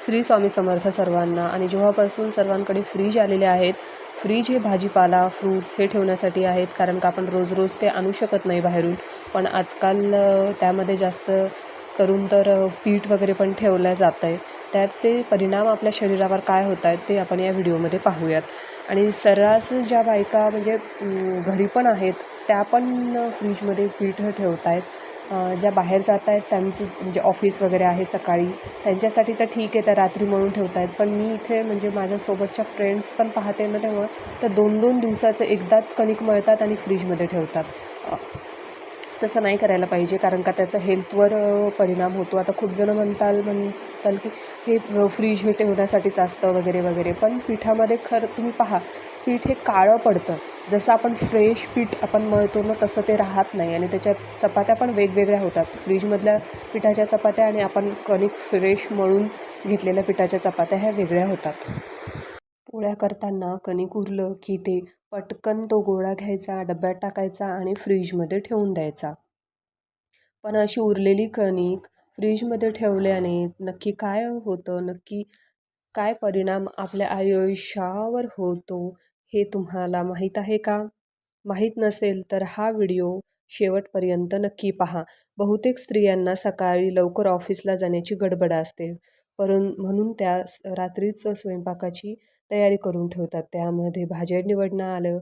श्री स्वामी समर्थ सर्वांना आणि जेव्हापासून सर्वांकडे फ्रीज आलेले आहेत फ्रीज हे भाजीपाला फ्रूट्स हे ठेवण्यासाठी आहेत कारण का आपण रोज रोज ते आणू शकत नाही बाहेरून. पण आजकाल त्यामध्ये जास्त करून तर पीठ वगैरे पण ठेवलं जात आहे त्याचे परिणाम आपल्या शरीरावर काय होत आहेत ते आपण या व्हिडिओमध्ये पाहूयात. आणि सर्रास ज्या बायका म्हणजे घरी पण आहेत त्या पण फ्रीजमध्ये पीठ ठेवत आहेत ज्या बाहेर जात आहेत त्यांचं म्हणजे ऑफिस वगैरे आहे सकाळी त्यांच्यासाठी तर ठीक आहे त्या रात्री म्हणून ठेवत आहेत पण मी इथे म्हणजे माझ्यासोबतच्या फ्रेंड्स पण पाहते ना तेव्हा तर दोन दोन दिवसाचं एकदाच कणिक मळतात आणि फ्रीजमध्ये ठेवतात. तसं नाही करायला पाहिजे कारण का त्याचा हेल्थवर परिणाम होतो. आता खूप जणं म्हणताल म्हणताल की हे फ्रीज हे ठेवण्यासाठीच असतं वगैरे वगैरे. पण पिठामध्ये खरं तुम्ही पहा पीठ हे काळं पडतं. जसं आपण फ्रेश पीठ आपण मळतो ना तसं ते राहत नाही. आणि त्याच्या चपात्या पण वेगवेगळ्या होतात. फ्रीजमधल्या पिठाच्या चपात्या आणि आपण कणिक फ्रेश मळून घेतलेल्या पिठाच्या चपात्या ह्या वेगळ्या होतात. पोळ्या करताना कणिक उरलं की ते पटकन तो गोळा घ्यायचा डब्यात टाकायचा आणि फ्रीजमध्ये ठेवून द्यायचा. पण अशी उरलेली कणिक फ्रीजमध्ये ठेवल्याने नक्की काय होतं नक्की काय परिणाम आपल्या आयुष्यावर होतो हे तुम्हाला माहीत आहे का? माहीत नसेल तर हा व्हिडिओ शेवटपर्यंत नक्की पहा. बहुतेक स्त्रियांना सकाळी लवकर ऑफिसला जाण्याची गडबड असते. परं म्हणून त्या स- रात्रीच स्वयंपाकाची तयारी करून ठेवतात. त्यामध्ये भाज्या निवडणं आलं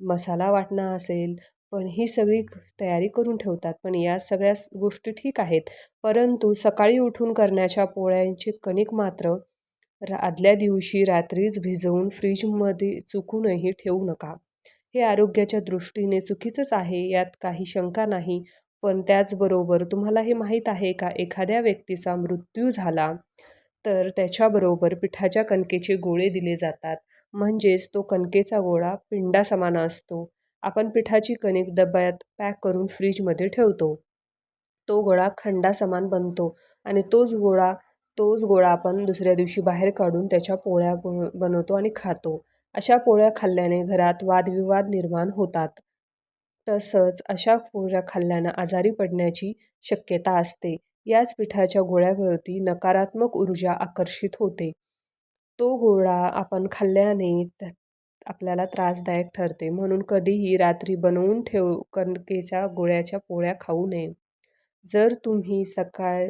मसाला वाटणं असेल पण ही सगळी तयारी करून ठेवतात. पण या सगळ्या गोष्टी ठीक आहेत. परंतु सकाळी उठून करण्याच्या पोळ्यांचे कणिक मात्र रा आदल्या दिवशी रात्रीच भिजवून फ्रीजमध्ये चुकूनही ठेवू नका. हे आरोग्याच्या दृष्टीने चुकीचंच आहे यात काही शंका नाही. पण त्याचबरोबर तुम्हाला हे माहीत आहे का? एखाद्या व्यक्तीचा मृत्यू झाला तर त्याच्याबरोबर पिठाच्या कणकेचे गोळे दिले जातात. म्हणजेच तो कणकेचा गोळा पिंडासमान असतो. आपण पिठाची कणिक डब्यात पॅक करून फ्रीजमध्ये ठेवतो. तो गोळा खंडासमान बनतो आणि तोच गोळा तोच गोळा आपण दुसऱ्या दिवशी बाहेर काढून त्याच्या पोळ्या बनवतो आणि खातो. अशा पोळ्या खाल्ल्याने घरात वादविवाद निर्माण होतात. तसंच अशा पोळ्या खाल्ल्यानं आजारी पडण्याची शक्यता असते. याच पिठाच्या गोळ्याभोवती नकारात्मक ऊर्जा आकर्षित होते. तो गोळा आपण खाल्ल्याने आपल्याला त्रासदायक ठरते. म्हणून कधीही रात्री बनवून ठेव कणकेच्या गोळ्याच्या पोळ्या खाऊ नये. जर तुम्ही सकाळ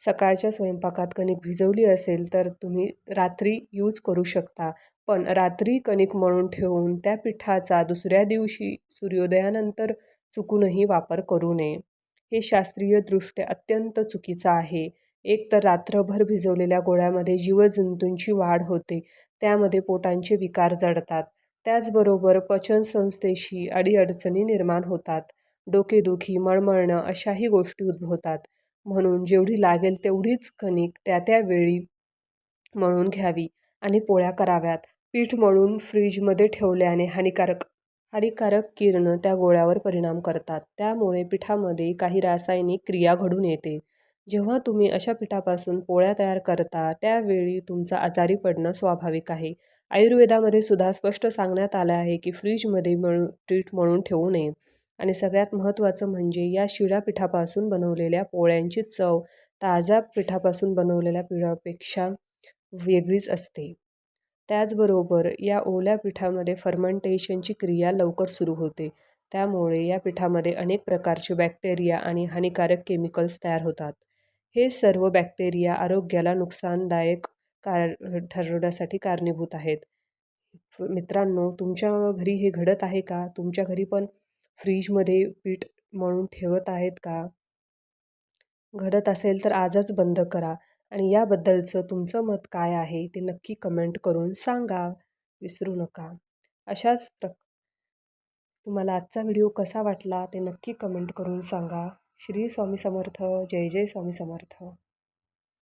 सकाळच्या स्वयंपाकात कणिक भिजवली असेल तर तुम्ही रात्री यूज करू शकता. पण रात्री कणिक मळून ठेवून त्या पिठाचा दुसऱ्या दिवशी सूर्योदयानंतर चुकूनही वापर करू नये. हे शास्त्रीयदृष्ट्या अत्यंत चुकीचं आहे. एक तर रात्रभर भिजवलेल्या गोळ्यामध्ये जीवजंतूंची वाढ होते त्यामध्ये पोटांचे विकार जडतात. त्याचबरोबर पचनसंस्थेशी अडीअडचणी निर्माण होतात. डोकेदुखी मळमळणं अशाही गोष्टी उद्भवतात. म्हणून जेवढी लागेल तेवढीच कणिक त्या त्या वेळी मळून घ्यावी आणि पोळ्या कराव्यात. पीठ मळून फ्रीजमध्ये ठेवल्याने हानिकारक हानिकारक किरणं त्या गोळ्यावर परिणाम करतात. त्यामुळे पिठामध्ये काही रासायनिक क्रिया घडून येते. जेव्हा तुम्ही अशा पिठापासून पोळ्या तयार करता त्यावेळी तुमचं आजारी पडणं स्वाभाविक आहे. आयुर्वेदामध्ये सुद्धा स्पष्ट सांगण्यात आलं आहे की फ्रीजमध्ये मळून पीठ मळून ठेवू नये. आणि सगळ्यात महत्त्वाचं म्हणजे या शिळ्या पिठापासून बनवलेल्या पोळ्यांची चव ताज्या पिठापासून बनवलेल्या पिठापेक्षा वेगळीच असते. त्याचबरोबर या ओल्या पिठामध्ये फर्मेंटेशनची क्रिया लवकर सुरू होते. त्यामुळे या पिठामध्ये अनेक प्रकारचे बॅक्टेरिया आणि हानिकारक केमिकल्स तयार होतात. हे सर्व बॅक्टेरिया आरोग्याला नुकसानदायक कार ठरवण्यासाठी कारणीभूत आहेत. मित्रांनो तुमच्या घरी हे घडत आहे का? तुमच्या घरी पण फ्रीजमध्ये पीठ मळून ठेवत आहेत का? घडत असेल तर आजच बंद करा. आणि याबद्दलचं तुमचं मत काय आहे ते नक्की कमेंट करून सांगा. विसरू नका. अशाच प्र तुम्हाला आजचा व्हिडिओ कसा वाटला ते नक्की कमेंट करून सांगा. श्री स्वामी समर्थ. जय जय स्वामी समर्थ.